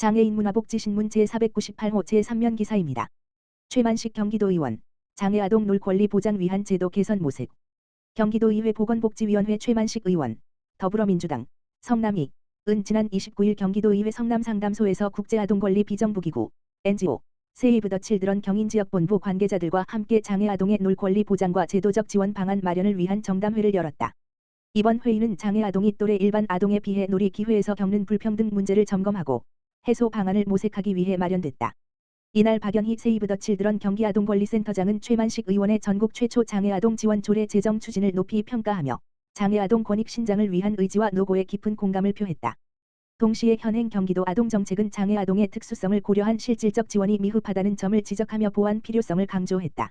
장애인 문화복지신문 제498호 제3면 기사입니다. 최만식 경기도의원 장애아동 놀권리 보장 위한 제도 개선 모색 경기도의회 보건복지위원회 최만식 의원 더불어민주당 성남이 은 지난 29일 경기도의회 성남상담소에서 국제아동권리 비정부기구 NGO 세이브 더 칠드런 경인지역본부 관계자들과 함께 장애아동의 놀권리 보장과 제도적 지원 방안 마련을 위한 정담회를 열었다. 이번 회의는 장애아동이 또래 일반 아동에 비해 놀이 기회에서 겪는 불평등 문제를 점검하고 해소 방안을 모색하기 위해 마련됐다. 이날 박연희 세이브 더 칠드런 경기아동권리센터장은 최만식 의원의 전국 최초 장애아동 지원 조례 제정 추진을 높이 평가하며 장애아동 권익 신장을 위한 의지와 노고에 깊은 공감을 표했다. 동시에 현행 경기도 아동정책은 장애아동의 특수성을 고려한 실질적 지원이 미흡하다는 점을 지적하며 보완 필요성을 강조했다.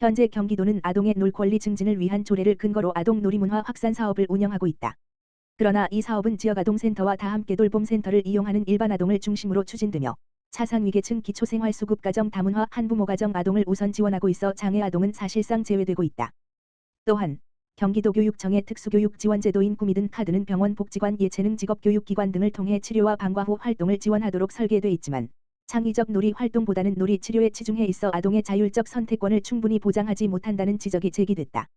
현재 경기도는 아동의 놀 권리 증진을 위한 조례를 근거로 아동 놀이문화 확산 사업을 운영하고 있다. 그러나 이 사업은 지역아동센터와 다함께 돌봄센터를 이용하는 일반 아동을 중심으로 추진되며 차상위계층 기초생활수급 가정 다문화 한부모 가정 아동을 우선 지원하고 있어 장애 아동은 사실상 제외되고 있다. 또한 경기도 교육청의 특수교육 지원제도인 구미든 카드는 병원 복지관 예체능 직업교육기관 등을 통해 치료와 방과 후 활동을 지원하도록 설계돼 있지만 창의적 놀이 활동보다는 놀이 치료에 치중해 있어 아동의 자율적 선택권을 충분히 보장하지 못한다는 지적이 제기됐다.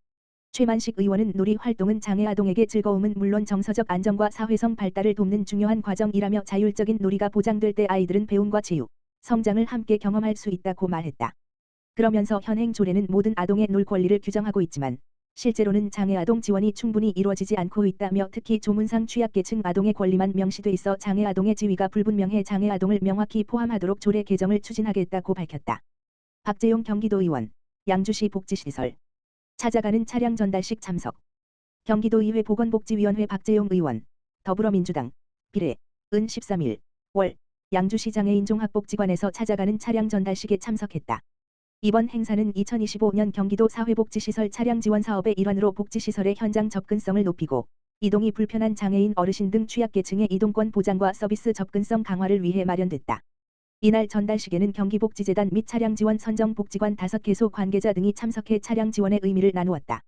최만식 의원은 놀이 활동은 장애 아동에게 즐거움은 물론 정서적 안정과 사회성 발달을 돕는 중요한 과정이라며 자율적인 놀이가 보장될 때 아이들은 배움과 체육, 성장을 함께 경험할 수 있다고 말했다. 그러면서 현행 조례는 모든 아동의 놀 권리를 규정하고 있지만 실제로는 장애 아동 지원이 충분히 이루어지지 않고 있다며 특히 조문상 취약계층 아동의 권리만 명시돼 있어 장애 아동의 지위가 불분명해 장애 아동을 명확히 포함하도록 조례 개정을 추진하겠다고 밝혔다. 박재용 경기도의원, 양주시 복지시설 찾아가는 차량 전달식 참석. 경기도의회 보건복지위원회 박재용 의원, 더불어민주당, 비례, 은 13일, 월, 양주시장의 인종학복지관에서 찾아가는 차량 전달식에 참석했다. 이번 행사는 2025년 경기도 사회복지시설 차량 지원 사업의 일환으로 복지시설의 현장 접근성을 높이고 이동이 불편한 장애인 어르신 등 취약계층의 이동권 보장과 서비스 접근성 강화를 위해 마련됐다. 이날 전달식에는 경기복지재단 및 차량지원 선정복지관 5개소 관계자 등이 참석해 차량 지원의 의미를 나누었다.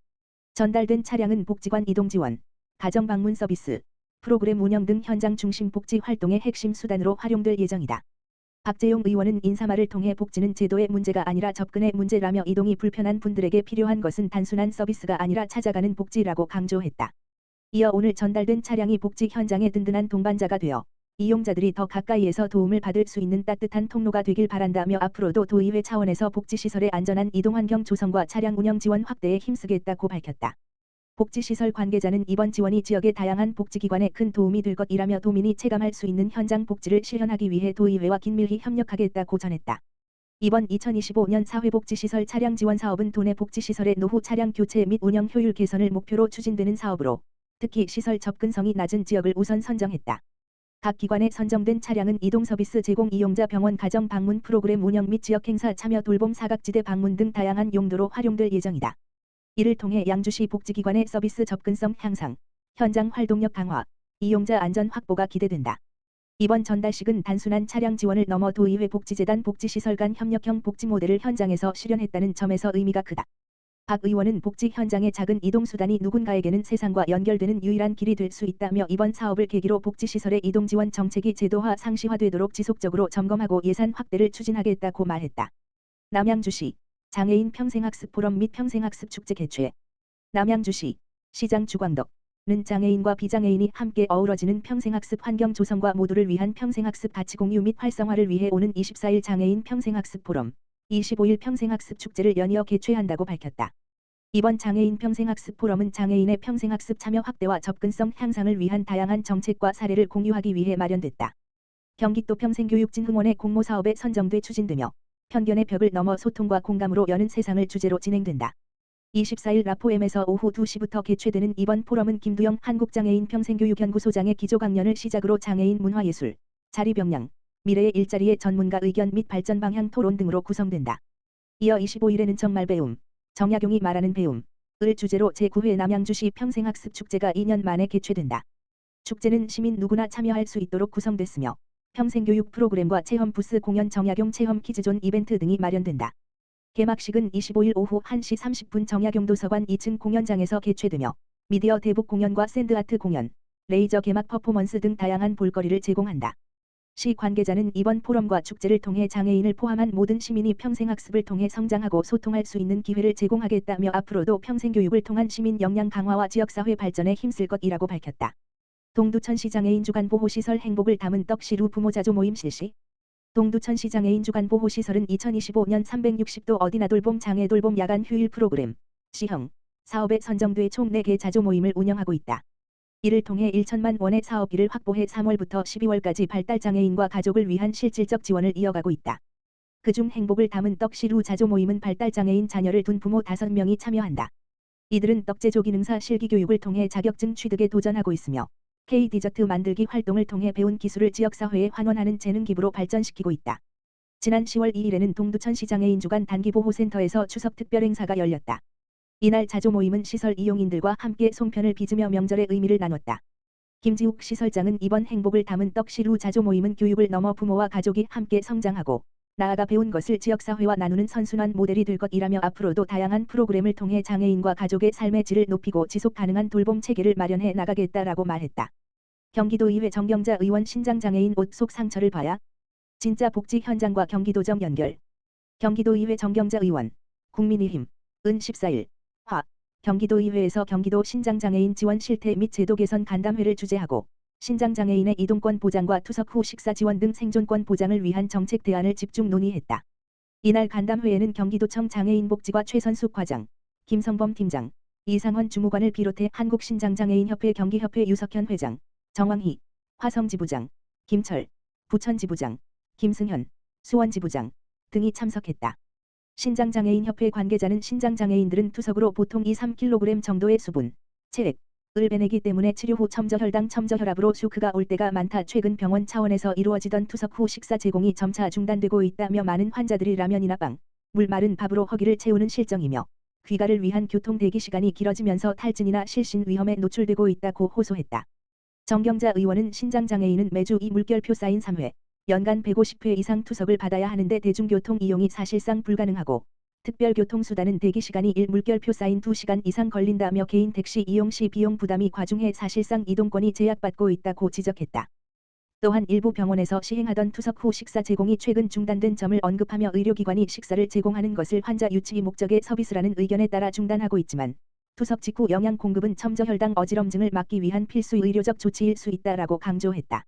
전달된 차량은 복지관 이동지원, 가정방문 서비스, 프로그램 운영 등 현장 중심 복지 활동의 핵심 수단으로 활용될 예정이다. 박재용 의원은 인사말을 통해 복지는 제도의 문제가 아니라 접근의 문제라며 이동이 불편한 분들에게 필요한 것은 단순한 서비스가 아니라 찾아가는 복지라고 강조했다. 이어 오늘 전달된 차량이 복지 현장의 든든한 동반자가 되어 이용자들이 더 가까이에서 도움을 받을 수 있는 따뜻한 통로가 되길 바란다며 앞으로도 도의회 차원에서 복지시설의 안전한 이동환경 조성과 차량 운영 지원 확대에 힘쓰겠다고 밝혔다. 복지시설 관계자는 이번 지원이 지역의 다양한 복지기관에 큰 도움이 될 것이라며 도민이 체감할 수 있는 현장 복지를 실현하기 위해 도의회와 긴밀히 협력하겠다고 전했다. 이번 2025년 사회복지시설 차량 지원 사업은 도내 복지시설의 노후 차량 교체 및 운영 효율 개선을 목표로 추진되는 사업으로 특히 시설 접근성이 낮은 지역을 우선 선정했다. 각 기관에 선정된 차량은 이동 서비스 제공 이용자 병원 가정 방문 프로그램 운영 및 지역 행사 참여 돌봄 사각지대 방문 등 다양한 용도로 활용될 예정이다. 이를 통해 양주시 복지기관의 서비스 접근성 향상, 현장 활동력 강화, 이용자 안전 확보가 기대된다. 이번 전달식은 단순한 차량 지원을 넘어 도의회 복지재단 복지시설 간 협력형 복지 모델을 현장에서 실현했다는 점에서 의미가 크다. 박 의원은 복지 현장의 작은 이동수단이 누군가에게는 세상과 연결되는 유일한 길이 될 수 있다며 이번 사업을 계기로 복지시설의 이동지원 정책이 제도화 상시화되도록 지속적으로 점검하고 예산 확대를 추진하겠다고 말했다. 남양주시 장애인 평생학습 포럼 및 평생학습 축제 개최 남양주시 시장 주광덕는 장애인과 비장애인이 함께 어우러지는 평생학습 환경 조성과 모두를 위한 평생학습 가치 공유 및 활성화를 위해 오는 24일 장애인 평생학습 포럼 25일 평생학습 축제를 연이어 개최한다고 밝혔다. 이번 장애인 평생학습 포럼은 장애인의 평생학습 참여 확대와 접근성 향상을 위한 다양한 정책과 사례를 공유하기 위해 마련됐다. 경기도 평생교육진 흥원의 공모 사업에 선정돼 추진되며 편견의 벽을 넘어 소통과 공감으로 여는 세상을 주제로 진행된다. 24일 라포엠에서 오후 2시부터 개최되는 이번 포럼은 김두영 한국장애인 평생교육연구소장의 기조 강연을 시작으로 장애인 문화예술, 자리병량, 미래의 일자리의 전문가 의견 및 발전 방향 토론 등으로 구성된다. 이어 25일에는 정말 배움, 정약용이 말하는 배움, 을 주제로 제9회 남양주시 평생학습 축제가 2년 만에 개최된다. 축제는 시민 누구나 참여할 수 있도록 구성됐으며 평생교육 프로그램과 체험 부스 공연 정약용 체험 키즈존 이벤트 등이 마련된다. 개막식은 25일 오후 1시 30분 정약용 도서관 2층 공연장에서 개최되며 미디어 대북 공연과 샌드아트 공연, 레이저 개막 퍼포먼스 등 다양한 볼거리를 제공한다. 시 관계자는 이번 포럼과 축제를 통해 장애인을 포함한 모든 시민이 평생 학습을 통해 성장하고 소통할 수 있는 기회를 제공하겠다며 앞으로도 평생 교육을 통한 시민 역량 강화와 지역사회 발전에 힘쓸 것이라고 밝혔다. 동두천시 장애인 주간 보호시설 행복을 담은 떡시루 부모자조 모임 실시 동두천시 장애인 주간 보호시설은 2025년 360도 어디나 돌봄 장애 돌봄 야간 휴일 프로그램 시형 사업에 선정돼 총 4개 자조 모임을 운영하고 있다. 이를 통해 1천만 원의 사업비를 확보해 3월부터 12월까지 발달장애인과 가족을 위한 실질적 지원을 이어가고 있다. 그중 행복을 담은 떡시루 자조 모임은 발달장애인 자녀를 둔 부모 5명이 참여한다. 이들은 떡제조 기능사 실기 교육을 통해 자격증 취득에 도전하고 있으며 K-디저트 만들기 활동을 통해 배운 기술을 지역사회에 환원하는 재능 기부로 발전시키고 있다. 지난 10월 2일에는 동두천 시장애인 주간 단기보호센터에서 추석 특별 행사가 열렸다. 이날 자조 모임은 시설 이용인들과 함께 송편을 빚으며 명절의 의미를 나눴다. 김지욱 시설장은 이번 행복을 담은 떡시루 자조 모임은 교육을 넘어 부모와 가족이 함께 성장하고 나아가 배운 것을 지역사회와 나누는 선순환 모델이 될 것이라며 앞으로도 다양한 프로그램을 통해 장애인과 가족의 삶의 질을 높이고 지속 가능한 돌봄 체계를 마련해 나가겠다라고 말했다. 경기도의회 정경자 의원 신장장애인 옷 속 상처를 봐야 진짜 복지 현장과 경기도정 연결 경기도의회 정경자 의원 국민의힘 은 14일 화 경기도의회에서 경기도 신장장애인 지원 실태 및 제도 개선 간담회를 주재하고 신장장애인의 이동권 보장과 투석 후 식사 지원 등 생존권 보장을 위한 정책 대안을 집중 논의했다. 이날 간담회에는 경기도청 장애인복지과 최선숙 과장, 김성범 팀장, 이상원 주무관을 비롯해 한국신장장애인협회 경기협회 유석현 회장, 정왕희, 화성지부장, 김철, 부천지부장, 김승현, 수원지부장 등이 참석했다. 신장장애인협회 관계자는 신장장애인들은 투석으로 보통 2-3kg 정도의 수분, 체액, 을 빼내기 때문에 치료 후 첨저혈당 첨저혈압으로 쇼크가 올 때가 많다. 최근 병원 차원에서 이루어지던 투석 후 식사 제공이 점차 중단되고 있다며 많은 환자들이 라면이나 빵, 물 마른 밥으로 허기를 채우는 실정이며 귀가를 위한 교통 대기 시간이 길어지면서 탈진이나 실신 위험에 노출되고 있다고 호소했다. 정경자 의원은 신장장애인은 매주 이 물결표 쌓인 3회, 연간 150회 이상 투석을 받아야 하는데 대중교통 이용이 사실상 불가능하고 특별교통수단은 대기시간이 1 물결표 쌓인 2시간 이상 걸린다며 개인 택시 이용 시 비용 부담이 과중해 사실상 이동권이 제약받고 있다고 지적했다. 또한 일부 병원에서 시행하던 투석 후 식사 제공이 최근 중단된 점을 언급하며 의료기관이 식사를 제공하는 것을 환자 유치 목적의 서비스라는 의견에 따라 중단하고 있지만 투석 직후 영양 공급은 첨저혈당 어지럼증을 막기 위한 필수 의료적 조치일 수 있다라고 강조했다.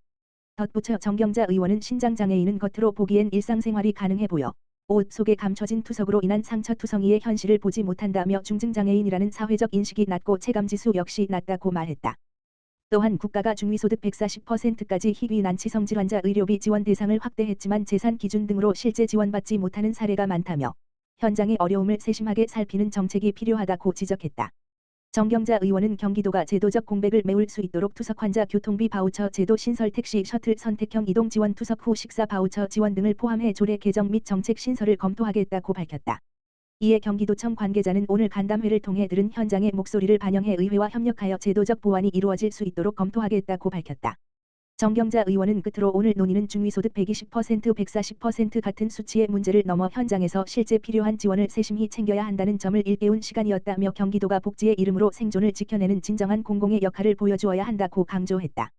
덧붙여 정경자 의원은 신장장애인은 겉으로 보기엔 일상생활이 가능해 보여 옷 속에 감춰진 투석으로 인한 상처 투성이의 현실을 보지 못한다며 중증장애인이라는 사회적 인식이 낮고 체감지수 역시 낮다고 말했다. 또한 국가가 중위소득 140%까지 희귀 난치성 질환자 의료비 지원 대상을 확대했지만 재산 기준 등으로 실제 지원받지 못하는 사례가 많다며 현장의 어려움을 세심하게 살피는 정책이 필요하다고 지적했다. 정경자 의원은 경기도가 제도적 공백을 메울 수 있도록 투석 환자 교통비 바우처 제도 신설 택시 셔틀 선택형 이동 지원 투석 후 식사 바우처 지원 등을 포함해 조례 개정 및 정책 신설을 검토하겠다고 밝혔다. 이에 경기도청 관계자는 오늘 간담회를 통해 들은 현장의 목소리를 반영해 의회와 협력하여 제도적 보완이 이루어질 수 있도록 검토하겠다고 밝혔다. 정경자 의원은 끝으로 오늘 논의는 중위소득 120% 140% 같은 수치의 문제를 넘어 현장에서 실제 필요한 지원을 세심히 챙겨야 한다는 점을 일깨운 시간이었다며 경기도가 복지의 이름으로 생존을 지켜내는 진정한 공공의 역할을 보여주어야 한다고 강조했다.